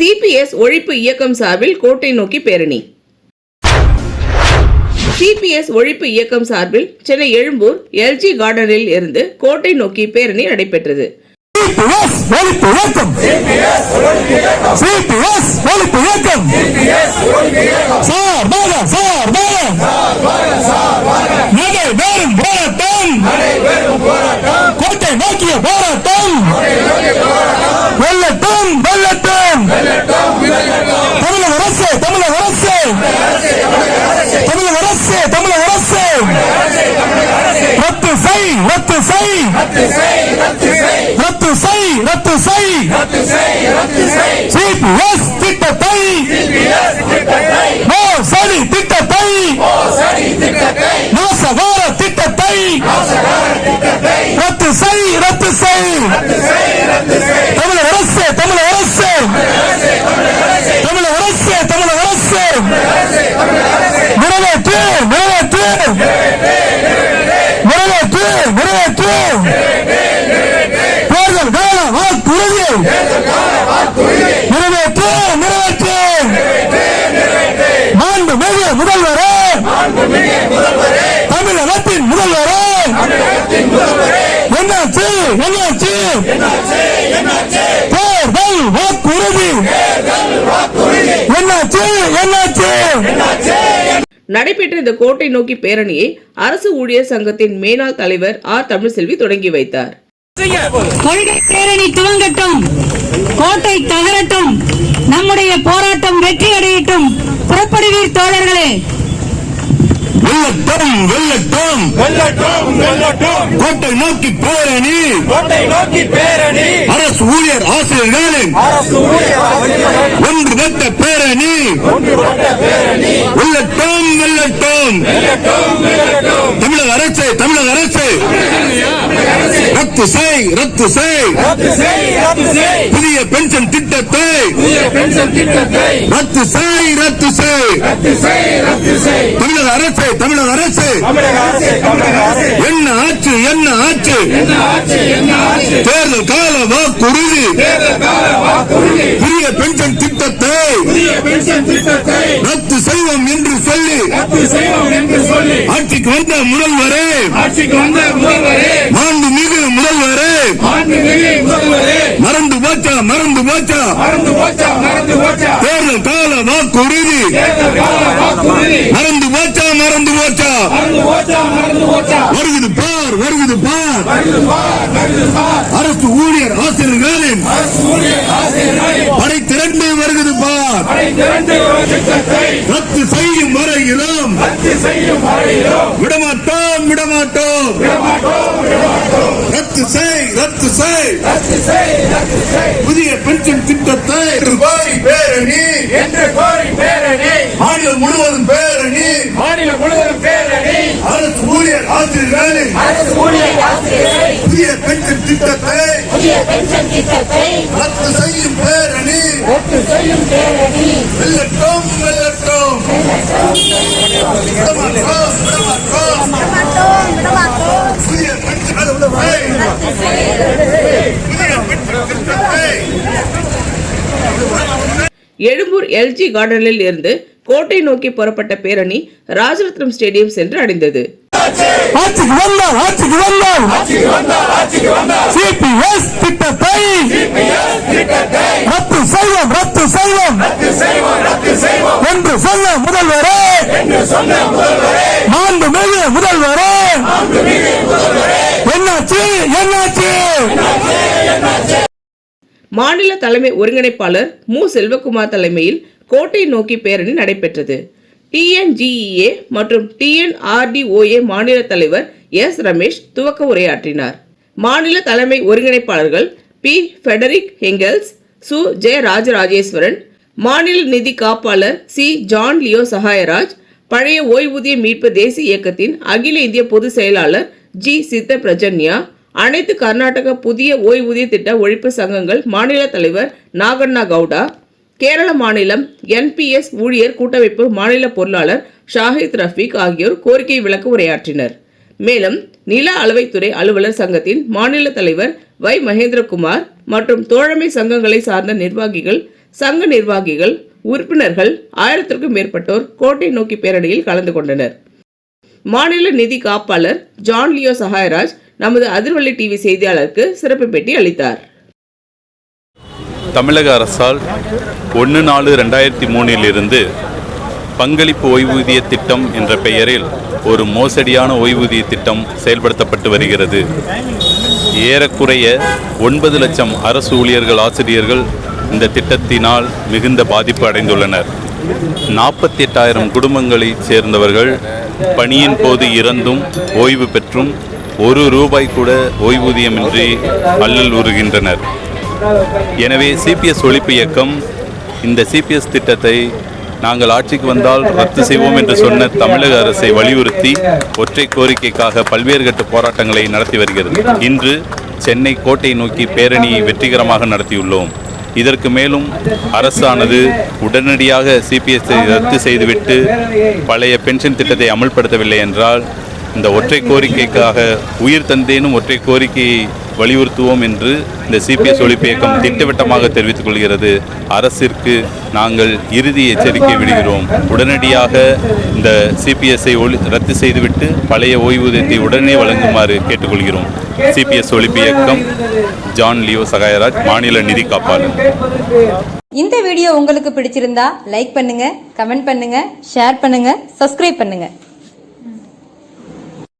CBS ஒழிப்பு இயக்கம் சார்பில் கோட்டை நோக்கி பேரணி. சிபிஎஸ் ஒழிப்பு இயக்கம் சார்பில் சென்னை எழும்பூர் எல்ஜி கார்டனில் இருந்து கோட்டை நோக்கி பேரணி நடைபெற்றது. சார் ரத்து செய் ரத்து செய் ரத்து செய் ரத்து செய் சிபிஎஸ் திட்டத்தை மோசடி திட்டத்தை நாசகார திட்டத்தை ரத்து செய் ரத்து செய் தமிழக அரசு தமிழக அரசு தமிழக அரசு தமிழக அரசு நிறைவேற்று நிறைவேற்று நிறைவேற்று நிறைவேற்று தேர்தல் கால வாக்குறுதி நிறைவேற்று நிறைவேற்று மாண்பு மிகு முதல்வரே! தமிழகத்தின் முதல்வரே! என்னாச்சு என்னாச்சு தேர்தல் வாக்குறுதி! என்னாச்சு என்னாச்சு நடைபெற்ற இந்த கோட்டை நோக்கி பேரணியை அரசு ஊழியர் சங்கத்தின் மேனாள் தலைவர் ஆர். தமிழ்செல்வி தொடங்கி வைத்தார். கொள்கை பேரணி துவங்கட்டும். கோட்டை தகரட்டும். நம்முடைய போராட்டம் வெற்றி அடையட்டும். புறப்படுவீர் தோழர்களே. வெள்ளட்டும் வெள்ளட்டும் வெல்லட்டும் வெல்லட்டும். கோட்டை நோக்கி பேரணி. கோட்டை நோக்கி பேரணி. அரசு ஊழியர் ஆசிரியர்களின் அரசு ஊழியர் ஆசிரியர்கள். பேரணி. ஒன்றுபட்ட பேரணி. வெள்ளட்டும் வெள்ளட்டும் வெல்லட்டும் வெல்லட்டும். தமிழக அரசு. தமிழக அரசு. ரத்து செய் ரத்து செய். புதிய பென்ஷன் திட்டத்தை. புதிய பென்ஷன் திட்டத்தை. ரத்து செய் ரத்து செய். தமிழக அரசு தமிழக அரசு. என்ன ஆச்சு என்ன ஆச்சு? தேர்தல் கால வாக்குறுதி. புதிய பென்ஷன் திட்டத்தை. புதிய பென்ஷன் திட்டத்தை. ரத்து செய்வோம் என்று சொல்லி. ரத்து செய்வோம் என்று சொல்லி. ஆட்சிக்கு வந்த முதல்வரே. ஆட்சிக்கு வந்த முதல்வரே. மாண்புமிகு முதல்வரே. மாண்புமிகு முதல்வரே. மறந்து போச்சா மறந்து போச்சா? தேர்தல் கால வாக்குறுதி. மறந்து போச்சா மறந்து போச்சா? வருகுது பார் வருகுது பார். அரசு ஊழியர் ஆசிரியர்களின் அரசு ஊழியர் ஆசிரியர்களை படை திரண்டு வருகுது பார் படை திரண்டு ஒரு திட்டத்தை ரத்து செய்யும் வரையிலும் விடமாட்டோம் விடமாட்டோம். ரத்து செய் ரத்து செய். புதிய பென்ஷன் திட்டத்தை ரூபாய் பேரணி. என்று கோரி பேரணி. மாநிலம் முழுவதும் பேரணி. மாநிலம் முழுவதும் பேரணி. அரசு ஊழியர் ஆசிரியர்களின் அரசு ஊழியர் ஆசிரியர்களை. புதிய பென்ஷன் திட்டத்தை புதிய பென்ஷன் திட்டத்தை ரத்து செய்யும் பேரணி. விடமாட்டோம் விடமாட்டோம். புதிய புதிய எழும்பூர் எல்ஜி கார்டனில் இருந்து கோட்டை நோக்கி புறப்பட்ட பேரணி ராஜரத்னம் ஸ்டேடியம் சென்று அடைந்தது. ஆட்சிக்கு வந்தால் ஆட்சிக்கு வந்தால். ஆட்சிக்கு வந்தால் ஆட்சிக்கு வந்தால். சிபிஎஸ் திட்டத்தை திட்டத்தை ரத்து செய்வோம் என்று சொன்ன முதல்வரே. என்று சொன்ன முதல்வரே. மாண்புமிகு முதல்வரே. என்னாச்சு என்னாச்சு? மாநில தலைமை ஒருங்கிணைப்பாளர் மு. செல்வகுமார் தலைமையில் கோட்டை நோக்கி பேரணி நடைபெற்றது. டிஎன்ஜிஇஏ மற்றும் டிஎன்ஆர்டிஓஏ மாநில தலைவர் எஸ். ரமேஷ் துவக்க உரையாற்றினார். மாநில தலைமை ஒருங்கிணைப்பாளர்கள் பி. ஃபெடரிக் ஹெங்கல்ஸ் சு. ஜெய ராஜராஜேஸ்வரன் மாநில நிதி காப்பாளர் சி. ஜான் லியோ சகாயராஜ் பழைய ஓய்வூதிய மீட்பு தேசிய இயக்கத்தின் அகில இந்திய பொதுச் செயலாளர் ஜி. சித்த பிரஜன்யா அனைத்து கர்நாடக புதிய ஓய்வூதிய திட்ட ஒழிப்பு சங்கங்கள் மாநில தலைவர் நாகண்ணா கவுடா கேரள மாநிலம் என்பிஎஸ் ஊழியர் கூட்டமைப்பு மாநில பொருளாளர் ஷாஹித் ரஃபீக் ஆகியோர் கோரிக்கை விளக்க உரையாற்றினர். மேலும் நில அளவைத்துறை அலுவலர் சங்கத்தின் மாநில தலைவர் வை. மகேந்திரகுமார் மற்றும் தோழமை சங்கங்களை சார்ந்த நிர்வாகிகள் சங்க நிர்வாகிகள் உறுப்பினர்கள் ஆயிரத்திற்கும் மேற்பட்டோர் கோட்டை நோக்கி பேரணியில் கலந்து கொண்டனர். மாநில நிதி காப்பாளர் ஜான் லியோ சஹாயராஜ் நமது அதிர்வள்ளி டிவி செய்தியாளருக்கு சிறப்பு பேட்டி அளித்தார். தமிழக அரசால் ஒன்று நாலு ரெண்டாயிரத்தி மூணிலிருந்து பங்களிப்பு ஓய்வூதிய திட்டம் என்ற பெயரில் ஒரு மோசடியான ஓய்வூதிய திட்டம் செயல்படுத்தப்பட்டு வருகிறது. ஏறக்குறைய ஒன்பது லட்சம் அரசு ஊழியர்கள் ஆசிரியர்கள் இந்த திட்டத்தினால் மிகுந்த பாதிப்பு அடைந்துள்ளனர். நாற்பத்தி எட்டாயிரம் குடும்பங்களைச் சேர்ந்தவர்கள் பணியின் போது இறந்தும் ஓய்வு பெற்றும் ஒரு ரூபாய் கூட ஓய்வூதியமின்றி அல்லல் உறுகின்றனர் எனவே சிபிஎஸ் ஒழிப்பு இயக்கம் இந்த சிபிஎஸ் திட்டத்தை நாங்கள் ஆட்சிக்கு வந்தால் ரத்து செய்வோம் என்று சொன்ன தமிழக அரசை வலியுறுத்தி ஒற்றை கோரிக்கைக்காக பல்வேறு கட்ட போராட்டங்களை நடத்தி வருகிறது. இன்று சென்னை கோட்டை நோக்கி பேரணியை வெற்றிகரமாக நடத்தியுள்ளோம். இதற்கு மேலும் அரசானது உடனடியாக சிபிஎஸ்ஐ ரத்து செய்துவிட்டு பழைய பென்ஷன் திட்டத்தை அமல்படுத்தவில்லை என்றால் இந்த ஒற்றை கோரிக்கைக்காக உயிர் தந்தேனும் ஒற்றை கோரிக்கையை வலியுறுத்துவோம் என்று இந்த சிபிஎஸ் ஒழிப்பு இயக்கம் திட்டவட்டமாக தெரிவித்துக் கொள்கிறது அரசிற்கு நாங்கள் இறுதி எச்சரிக்கை விடுகிறோம். உடனடியாக இந்த சிபிஎஸ்ஐ ஒளி ரத்து செய்துவிட்டு பழைய ஓய்வூதியத்தை உடனே வழங்குமாறு கேட்டுக்கொள்கிறோம். சிபிஎஸ் ஒழிப்பு இயக்கம் ஜான் லியோ சகாயராஜ் மாநில நிதி காப்பாளர். இந்த வீடியோ உங்களுக்கு பிடிச்சிருந்தா லைக் பண்ணுங்க கமெண்ட் பண்ணுங்க ஷேர் பண்ணுங்க சப்ஸ்கிரைப் பண்ணுங்க.